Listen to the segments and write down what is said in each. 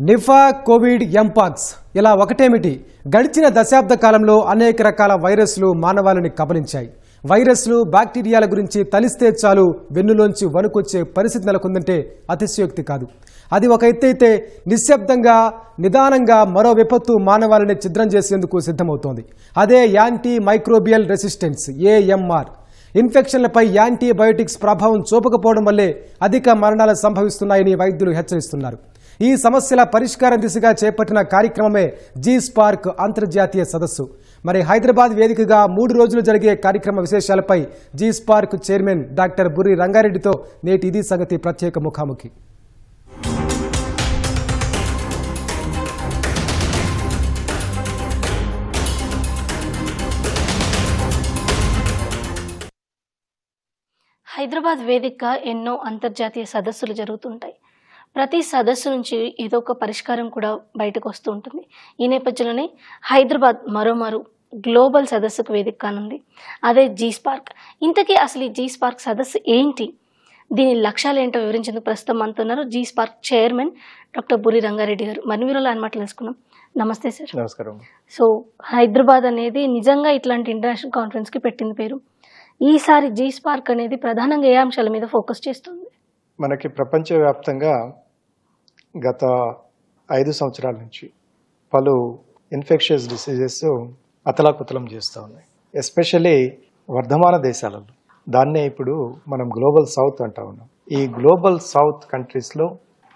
Nipah Covid mpox ఇలా ఒకటేమిటి? గడిచిన దశాబ్ద కాలంలో అనేక రకాల వైరస్లు మానవాళిని కబలించాయి. వైరస్లు బ్యాక్టీరియాల గురించి తలిస్తే చాలు వెన్నులోంచి వణుకొచ్చే పరిస్థితి నెలకొందంటే అతిశయోక్తి కాదు. అది ఒక ఎత్తైతే నిశ్శబ్దంగా నిదానంగా మరో విపత్తు మానవాళిని ఛిద్రం చేసేందుకు సిద్ధమవుతోంది. అదే యాంటీ మైక్రోబియల్ రెసిస్టెన్స్ ఏఎంఆర్. ఇన్ఫెక్షన్లపై యాంటీబయోటిక్స్ ప్రభావం చూపకపోవడం వల్లే అధిక మరణాలు సంభవిస్తున్నాయని వైద్యులు హెచ్చరిస్తున్నారు. ఈ సమస్యల పరిష్కారం దిశగా చేపట్టిన కార్యక్రమమే జీ స్పార్క్ అంతర్జాతీయ సదస్సు. మరి హైదరాబాద్ వేదికగా మూడు రోజులు జరిగే కార్యక్రమ విశేషాలపై G spark chairman doctor Burri రంగారెడ్డితో నేటి ఇది సంగతి ప్రత్యేక ముఖాముఖి. హైదరాబాద్ వేదికగా ఎన్నో అంతర్జాతీయ సదస్సులు జరుగుతుంటాయి. ప్రతి సదస్సు నుంచి ఏదో ఒక పరిష్కారం కూడా బయటకు వస్తూ ఉంటుంది. ఈ నేపథ్యంలోనే హైదరాబాద్ మరోమారు గ్లోబల్ సదస్సుకు వేదిక కానుంది. అదే జీ స్పార్క్. ఇంతకీ అసలు ఈ జీ స్పార్క్ సదస్సు ఏంటి? దీని లక్ష్యాలు ఏంటో వివరించేందుకు ప్రస్తుతం అంటున్నారు G spark chairman doctor Buri Rangareddy గారు. మన వీరిలో అనమాట తెలుసుకున్నాం నమస్తే సార్. నమస్కారం. సో హైదరాబాద్ అనేది నిజంగా ఇట్లాంటి ఇంటర్నేషనల్ కాన్ఫరెన్స్కి పెట్టింది పేరు. ఈసారి జీ స్పార్క్ అనేది ప్రధానంగా ఏ అంశాల మీద ఫోకస్ చేస్తుంది? మనకి ప్రపంచవ్యాప్తంగా గత ఐదు సంవత్సరాల నుంచి పలు ఇన్ఫెక్షియస్ డిసీజెస్ అతలాకుతలం చేస్తూ ఉన్నాయి. ఎస్పెషల్లీ వర్ధమాన దేశాలలో. దాన్నే ఇప్పుడు మనం గ్లోబల్ సౌత్ అంటా ఉన్నాం. ఈ గ్లోబల్ సౌత్ కంట్రీస్లో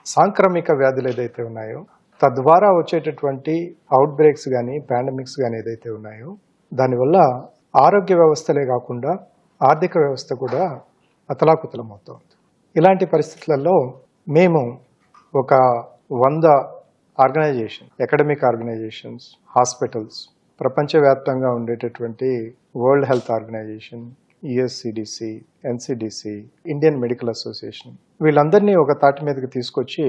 సాంక్రమిక వ్యాధులు ఏదైతే ఉన్నాయో తద్వారా వచ్చేటటువంటి అవుట్ బ్రేక్స్ కానీ పాండమిక్స్ కానీ ఏదైతే ఉన్నాయో దానివల్ల ఆరోగ్య వ్యవస్థలే కాకుండా ఆర్థిక వ్యవస్థ కూడా అతలాకుతలం అవుతుంది. ఇలాంటి పరిస్థితులలో మేము ఒక వంద ఆర్గనైజేషన్ అకాడమిక్ ఆర్గనైజేషన్స్ హాస్పిటల్స్ ప్రపంచవ్యాప్తంగా ఉండేటటువంటి world health organisation USCDC NCDC Indian medical association. వీళ్ళందరినీ ఒక తాటి మీదకి తీసుకొచ్చి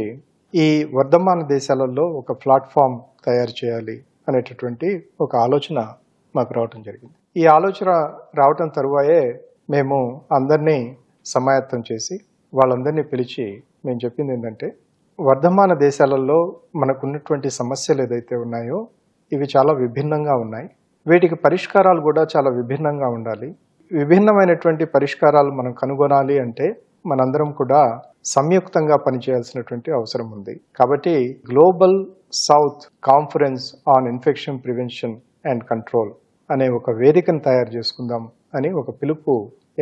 ఈ వర్ధమాన దేశాలలో ఒక ప్లాట్ఫామ్ తయారు చేయాలి అనేటటువంటి ఒక ఆలోచన మాకు రావటం జరిగింది. ఈ ఆలోచన రావటం తరువాయే మేము అందరినీ సమాయత్తం చేసి వాళ్ళందరినీ పిలిచి మేము చెప్పింది ఏంటంటే వర్ధమాన దేశాలలో మనకున్నటువంటి సమస్యలు ఏదైతే ఉన్నాయో ఇవి చాలా విభిన్నంగా ఉన్నాయి. వీటికి పరిష్కారాలు కూడా చాలా విభిన్నంగా ఉండాలి. విభిన్నమైనటువంటి పరిష్కారాలు మనం కనుగొనాలి అంటే మనందరం కూడా సంయుక్తంగా పనిచేయాల్సినటువంటి అవసరం ఉంది. కాబట్టి global south conference on infection prevention and control అనే ఒక వేదికను తయారు చేసుకుందాం అని ఒక పిలుపు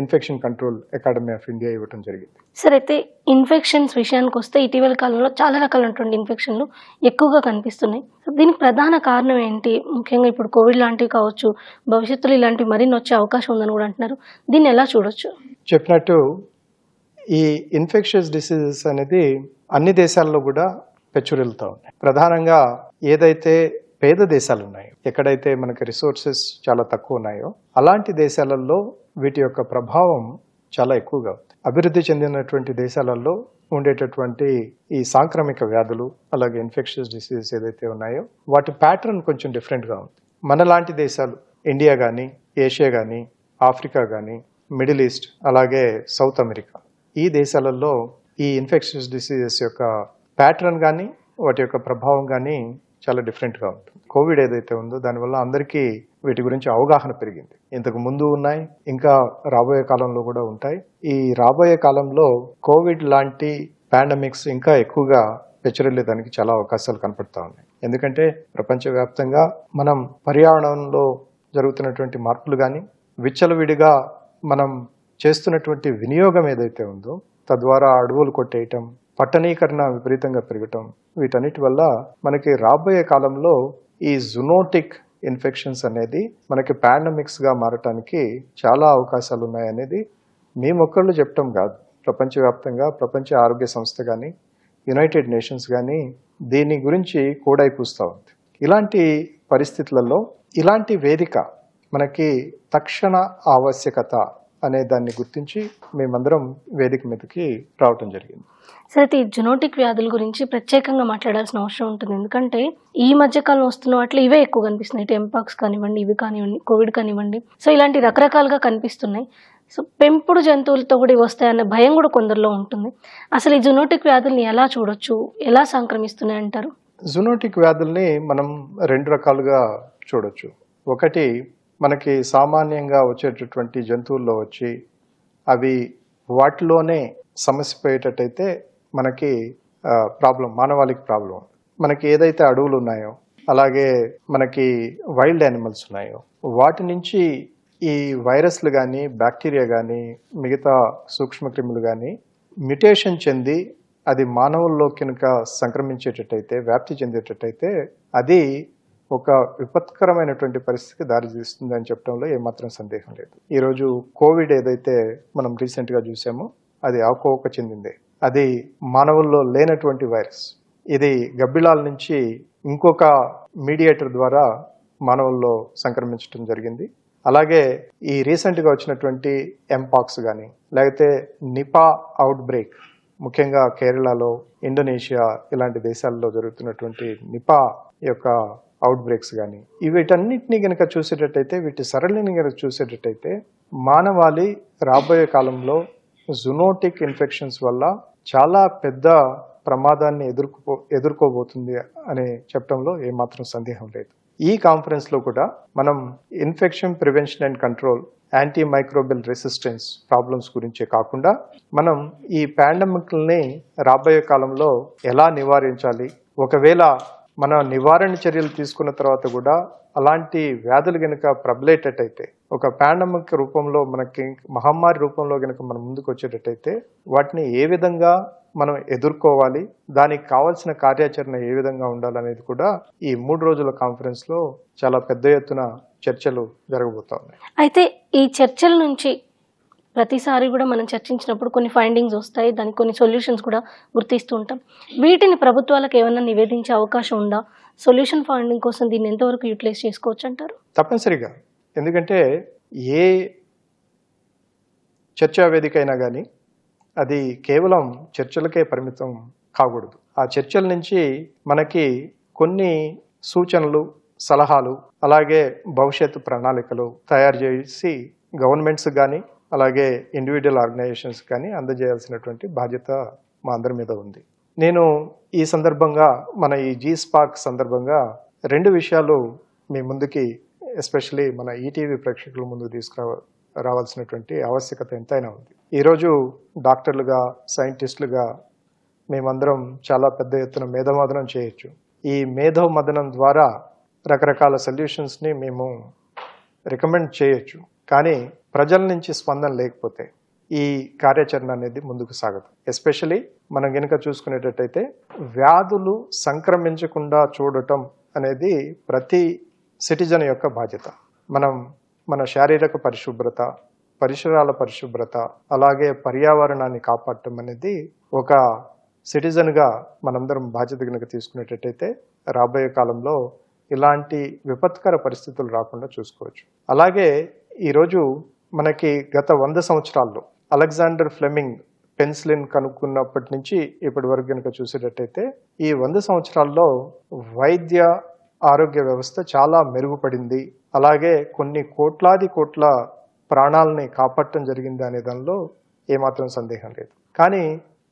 infection control academy of India ఇవ్వడం జరిగింది. సార్ అయితే ఇన్ఫెక్షన్స్ విషయానికి వస్తే ఇటీవల కాలంలో చాలా రకాలైనటువంటి ఇన్ఫెక్షన్లు ఎక్కువగా కనిపిస్తున్నాయి. దీనికి ప్రధాన కారణం ఏంటి? ముఖ్యంగా ఇప్పుడు కోవిడ్ లాంటివి కావచ్చు భవిష్యత్తులో ఇలాంటివి మరిన్ని వచ్చే అవకాశం ఉందని కూడా అంటున్నారు. దీన్ని ఎలా చూడొచ్చు? చెప్పినట్టు ఈ ఇన్ఫెక్షియస్ డిసీజెస్ అనేది అన్ని దేశాల్లో కూడా పెచ్చురెళ్తూ ఉన్నాయి. ప్రధానంగా ఏదైతే పేద దేశాలు ఉన్నాయి ఎక్కడైతే మనకి రిసోర్సెస్ చాలా తక్కువ ఉన్నాయో అలాంటి దేశాలలో వీటి యొక్క ప్రభావం చాలా ఎక్కువగా ఉంది. అభివృద్ధి చెందినటువంటి దేశాలలో ఉండేటటువంటి ఈ సాంక్రమిక వ్యాధులు అలాగే ఇన్ఫెక్షన్స్ డిసీజెస్ ఏదైతే ఉన్నాయో వాటి ప్యాటర్న్ కొంచెం డిఫరెంట్గా ఉంది. మనలాంటి దేశాలు ఇండియా కానీ ఏషియా కానీ ఆఫ్రికా కానీ మిడిల్ ఈస్ట్ అలాగే సౌత్ అమెరికా ఈ దేశాలలో ఈ ఇన్ఫెక్షన్స్ డిసీజెస్ యొక్క ప్యాటర్న్ కానీ వాటి యొక్క ప్రభావం కానీ చాలా డిఫరెంట్గా ఉంటుంది. కోవిడ్ ఏదైతే ఉందో దానివల్ల అందరికీ వీటి గురించి అవగాహన పెరిగింది. ఇంతకు ముందు ఉన్నాయి ఇంకా రాబోయే కాలంలో కూడా ఉంటాయి. ఈ రాబోయే కాలంలో కోవిడ్ లాంటి పాండమిక్స్ ఇంకా ఎక్కువగా పెచ్చరిల్లేదానికి చాలా అవకాశాలు కనపడతా ఉన్నాయి. ఎందుకంటే ప్రపంచవ్యాప్తంగా మనం పర్యావరణంలో జరుగుతున్నటువంటి మార్పులు కానీ విచ్చలవిడిగా మనం చేస్తున్నటువంటి వినియోగం ఏదైతే ఉందో తద్వారా అడవులు కొట్టేయటం పట్టణీకరణ విపరీతంగా పెరగటం. వీటన్నిటి వల్ల మనకి రాబోయే కాలంలో ఈ జునోటిక్ ఇన్ఫెక్షన్స్ అనేది మనకి పాండమిక్స్గా మారటానికి చాలా అవకాశాలు ఉన్నాయనేది మేమొక్కళ్ళు చెప్పటం కాదు. ప్రపంచవ్యాప్తంగా ప్రపంచ ఆరోగ్య సంస్థ కానీ యునైటెడ్ నేషన్స్ కానీ దీని గురించి కూడా కూస్తూ ఉంది. ఇలాంటి పరిస్థితులలో ఇలాంటి వేదిక మనకి తక్షణ ఆవశ్యకత అనే దాన్ని గుర్తించి మేమందరం వేదిక మీదకి రావటం జరిగింది. సరే అయితే ఈ జునోటిక్ వ్యాధుల గురించి ప్రత్యేకంగా మాట్లాడాల్సిన అవసరం ఉంటుంది. ఎందుకంటే ఈ మధ్యకాలం వస్తున్న వాటిలో ఇవే ఎక్కువ కనిపిస్తున్నాయి. టెంపాక్స్ కానివ్వండి ఇవి కానివ్వండి కోవిడ్ కానివ్వండి. సో ఇలాంటి రకరకాలుగా కనిపిస్తున్నాయి. సో పెంపుడు జంతువులతో కూడా వస్తాయన్న భయం కూడా కొందరిలో ఉంటుంది. అసలు ఈ జునోటిక్ వ్యాధుల్ని ఎలా చూడొచ్చు? ఎలా సంక్రమిస్తున్నాయి అంటారు? జునోటిక్ వ్యాధుల్ని మనం రెండు రకాలుగా చూడొచ్చు. ఒకటి మనకి సామాన్యంగా వచ్చేటటువంటి జంతువుల్లో వచ్చి అవి వాటిలోనే సమస్య పోయేటట్టయితే మనకి ప్రాబ్లం మానవాళికి ప్రాబ్లం. మనకి ఏదైతే అడవులు ఉన్నాయో అలాగే మనకి వైల్డ్ యానిమల్స్ ఉన్నాయో వాటి నుంచి ఈ వైరస్లు కానీ బ్యాక్టీరియా కానీ మిగతా సూక్ష్మక్రిములు కానీ మ్యుటేషన్ చెంది అది మానవుల్లో కనుక సంక్రమించేటట్టయితే వ్యాప్తి చెందేటట్టయితే అది ఒక విపత్కరమైనటువంటి పరిస్థితికి దారితీస్తుంది అని చెప్పడంలో ఏమాత్రం సందేహం లేదు. ఈరోజు కోవిడ్ ఏదైతే మనం రీసెంట్గా చూసామో అది ఆకోక చెందిందే. అది మానవుల్లో లేనటువంటి వైరస్ ఇది గబ్బిలాల నుంచి ఇంకొక మీడియేటర్ ద్వారా మానవుల్లో సంక్రమించడం జరిగింది. అలాగే ఈ రీసెంట్గా వచ్చినటువంటి ఎంపాక్స్ కానీ లేకపోతే నిపా అవుట్ బ్రేక్ ముఖ్యంగా కేరళలో ఇండోనేషియా ఇలాంటి దేశాల్లో జరుగుతున్నటువంటి నిపా యొక్క అవుట్ బ్రేక్స్ కానీ వీటన్నిటిని గనక చూసేటట్టయితే వీటి సరళిని గనక చూసేటట్టయితే మానవాళి రాబోయే కాలంలో జునోటిక్ ఇన్ఫెక్షన్స్ వల్ల చాలా పెద్ద ప్రమాదాన్ని ఎదుర్కో ఎదుర్కోబోతుంది అని చెప్పడంలో ఏమాత్రం సందేహం లేదు. ఈ కాన్ఫరెన్స్లో కూడా మనం infection prevention and control antimicrobial resistance problems గురించే కాకుండా మనం ఈ పాండమిక్ని రాబోయే కాలంలో ఎలా నివారించాలి? ఒకవేళ మన నివారణ చర్యలు తీసుకున్న తర్వాత కూడా అలాంటి వ్యాధులు గనుక ప్రబలేటట్టయితే ఒక పాండమిక్ రూపంలో మనకి మహమ్మారి రూపంలో గనుక మనం ముందుకు వచ్చేటట్టయితే వాటిని ఏ విధంగా మనం ఎదుర్కోవాలి దానికి కావాల్సిన కార్యాచరణ ఏ విధంగా ఉండాలనేది కూడా ఈ మూడు రోజుల కాన్ఫరెన్స్లో చాలా పెద్ద ఎత్తున చర్చలు జరగబోతా ఉన్నాయి అయితే ఈ చర్చల నుంచి ప్రతిసారి కూడా మనం చర్చించినప్పుడు కొన్ని ఫైండింగ్స్ వస్తాయి దానికి కొన్ని సొల్యూషన్స్ కూడా గుర్తిస్తూ ఉంటాం. వీటిని ప్రభుత్వాలకు ఏమైనా నివేదించే అవకాశం ఉందా? సొల్యూషన్ ఫైండింగ్ కోసం దీన్ని ఎంతవరకు యూటిలైజ్ చేసుకోవచ్చు అంటారు? తప్పనిసరిగా. ఎందుకంటే ఏ చర్చా వేదిక అయినా కానీ అది కేవలం చర్చలకే పరిమితం కాకూడదు. ఆ చర్చల నుంచి మనకి కొన్ని సూచనలు సలహాలు అలాగే భవిష్యత్తు ప్రణాళికలు తయారు చేసి గవర్నమెంట్స్ కానీ అలాగే ఇండివిజువల్ ఆర్గనైజేషన్స్ కానీ అందజేయాల్సినటువంటి బాధ్యత మా అందరి మీద ఉంది. నేను ఈ సందర్భంగా మన ఈ జీ స్పార్క్ సందర్భంగా రెండు విషయాలు మీ ముందుకి ఎస్పెషలీ మన ఈటీవీ ప్రేక్షకుల ముందు తీసుకురా రావాల్సినటువంటి ఆవశ్యకత ఎంతైనా ఉంది. ఈరోజు డాక్టర్లుగా సైంటిస్టులుగా మేమందరం చాలా పెద్ద ఎత్తున మేధోమదనం చేయొచ్చు. ఈ మేధో మదనం ద్వారా రకరకాల సొల్యూషన్స్ని మేము రికమెండ్ చేయొచ్చు. కానీ ప్రజల నుంచి స్పందన లేకపోతే ఈ కార్యాచరణ అనేది ముందుకు సాగదు. ఎస్పెషలీ మనం వెనుక చూసుకునేటట్టయితే వ్యాధులు సంక్రమించకుండా చూడటం అనేది ప్రతి సిటిజన్ యొక్క బాధ్యత. మనం మన శారీరక పరిశుభ్రత పరిసరాల పరిశుభ్రత అలాగే పర్యావరణాన్ని కాపాడటం అనేది ఒక సిటిజన్గా మనందరం బాధ్యత కనుక తీసుకునేటట్టయితే రాబోయే కాలంలో ఇలాంటి విపత్కర పరిస్థితులు రాకుండా చూసుకోవచ్చు. అలాగే ఈరోజు మనకి గత వంద సంవత్సరాల్లో అలెగ్జాండర్ ఫ్లెమింగ్ పెన్సిలిన్ కనుక్కున్నప్పటి నుంచి ఇప్పటి వరకు కనుక చూసేటట్టయితే ఈ వంద సంవత్సరాల్లో వైద్య ఆరోగ్య వ్యవస్థ చాలా మెరుగుపడింది. అలాగే కొన్ని కోట్లాది కోట్ల ప్రాణాలని కాపాడటం జరిగింది అనే దానిలో ఏమాత్రం సందేహం లేదు. కానీ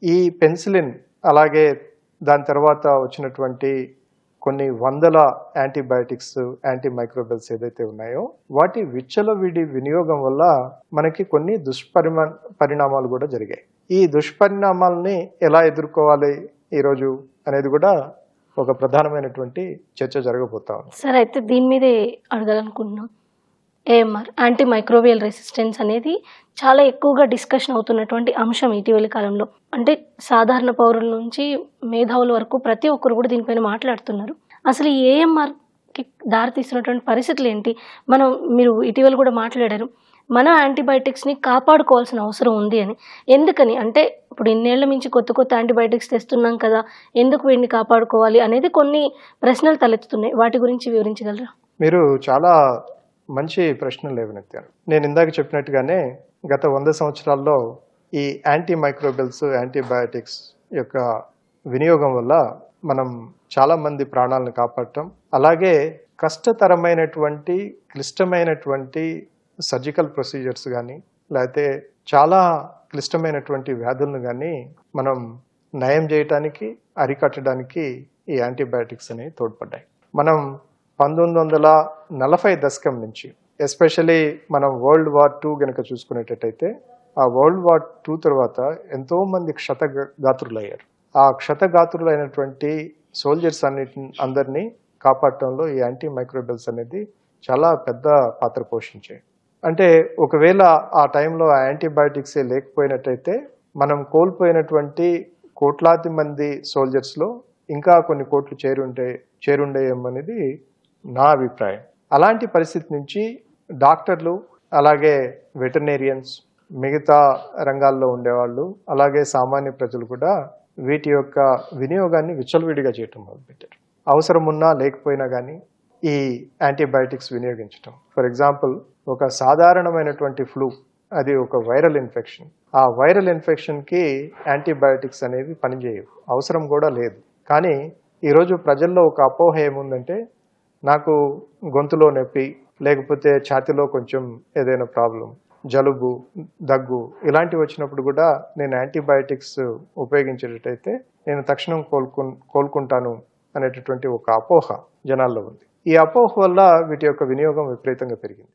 ఈ పెన్సిలిన్ అలాగే దాని తర్వాత వచ్చినటువంటి కొన్ని వందల యాంటీబయాటిక్స్ యాంటీ మైక్రోబల్స్ ఏదైతే ఉన్నాయో వాటి విచ్చలవిడి వినియోగం వల్ల మనకి కొన్ని దుష్పరిమా పరిణామాలు కూడా జరిగాయి. ఈ దుష్పరిణామాలని ఎలా ఎదుర్కోవాలి ఈరోజు అనేది కూడా ఒక ప్రధానమైనటువంటి చర్చ జరగబోతా ఉంది. సరే అయితే దీని మీదే అడగాలనుకుంటున్నాం. ఏఎంఆర్ యాంటీ మైక్రోవియల్ రెసిస్టెన్స్ అనేది చాలా ఎక్కువగా డిస్కషన్ అవుతున్నటువంటి అంశం ఇటీవలి కాలంలో. అంటే సాధారణ పౌరుల నుంచి మేధావుల వరకు ప్రతి ఒక్కరు కూడా దీనిపైన మాట్లాడుతున్నారు. అసలు ఈ ఏఎంఆర్కి దారితీస్తున్నటువంటి పరిస్థితులు ఏంటి? మనం మీరు ఇటీవల కూడా మాట్లాడారు మన యాంటీబయాటిక్స్ని కాపాడుకోవాల్సిన అవసరం ఉంది అని. ఎందుకని? అంటే ఇప్పుడు ఇన్నేళ్ళ మించి కొత్త కొత్త యాంటీబయాటిక్స్ తెస్తున్నాం కదా ఎందుకు వీటిని కాపాడుకోవాలి అనేది కొన్ని ప్రశ్నలు తలెత్తుతున్నాయి. వాటి గురించి వివరించగలరా? మీరు చాలా మంచి ప్రశ్నలు లేవనెత్తారు నేను ఇందాక చెప్పినట్టుగానే గత వంద సంవత్సరాల్లో ఈ యాంటీ మైక్రోబిల్స్ యాంటీబయాటిక్స్ యొక్క వినియోగం వల్ల మనం చాలా మంది ప్రాణాలను కాపాడటం అలాగే కష్టతరమైనటువంటి క్లిష్టమైనటువంటి సర్జికల్ ప్రొసీజర్స్ కానీ లేకపోతే చాలా క్లిష్టమైనటువంటి వ్యాధులను కానీ మనం నయం చేయటానికి అరికట్టడానికి ఈ యాంటీబయాటిక్స్ అనేవి తోడ్పడ్డాయి. మనం పంతొమ్మిది వందల నలభై దశకం నుంచి ఎస్పెషలీ మనం వరల్డ్ వార్ టూ గనక చూసుకునేటట్టయితే ఆ వరల్డ్ వార్ టూ తర్వాత ఎంతో మంది క్షతగాత్రులయ్యారు. ఆ క్షతగాత్రులైనటువంటి సోల్జర్స్ అన్నిటి అందరినీ కాపాడటంలో ఈ యాంటీ మైక్రోబెల్స్ అనేది చాలా పెద్ద పాత్ర పోషించాయి. అంటే ఒకవేళ ఆ టైంలో ఆ యాంటీబయాటిక్సే లేకపోయినట్టయితే మనం కోల్పోయినటువంటి కోట్లాది మంది సోల్జర్స్లో ఇంకా కొన్ని కోట్లు చేరుంటే చేరుండేయమనేది నా అభిప్రాయం. అలాంటి పరిస్థితి నుంచి డాక్టర్లు అలాగే వెటర్నేరియన్స్ మిగతా రంగాల్లో ఉండేవాళ్ళు అలాగే సామాన్య ప్రజలు కూడా వీటి యొక్క వినియోగాన్ని విచ్చలవిడిగా చేయటం మొదలుపెట్టారు. అవసరం ఉన్నా లేకపోయినా కానీ ఈ యాంటీబయాటిక్స్ వినియోగించటం. ఫర్ ఎగ్జాంపుల్ ఒక సాధారణమైనటువంటి ఫ్లూ అది ఒక వైరల్ ఇన్ఫెక్షన్. ఆ వైరల్ ఇన్ఫెక్షన్కి యాంటీబయాటిక్స్ అనేవి పనిచేయవు. అవసరం కూడా లేదు. కానీ ఈరోజు ప్రజల్లో ఒక అపోహ ఏముందంటే నాకు గొంతులో నొప్పి లేకపోతే ఛాతిలో కొంచెం ఏదైనా ప్రాబ్లం జలుబు దగ్గు ఇలాంటివి వచ్చినప్పుడు కూడా నేను యాంటీబయాటిక్స్ ఉపయోగించేటట్టయితే నేను తక్షణం కోలుకు కోలుకుంటాను అనేటటువంటి ఒక అపోహ జనాల్లో ఉంది. ఈ అపోహ వల్ల వీటి యొక్క వినియోగం విపరీతంగా పెరిగింది.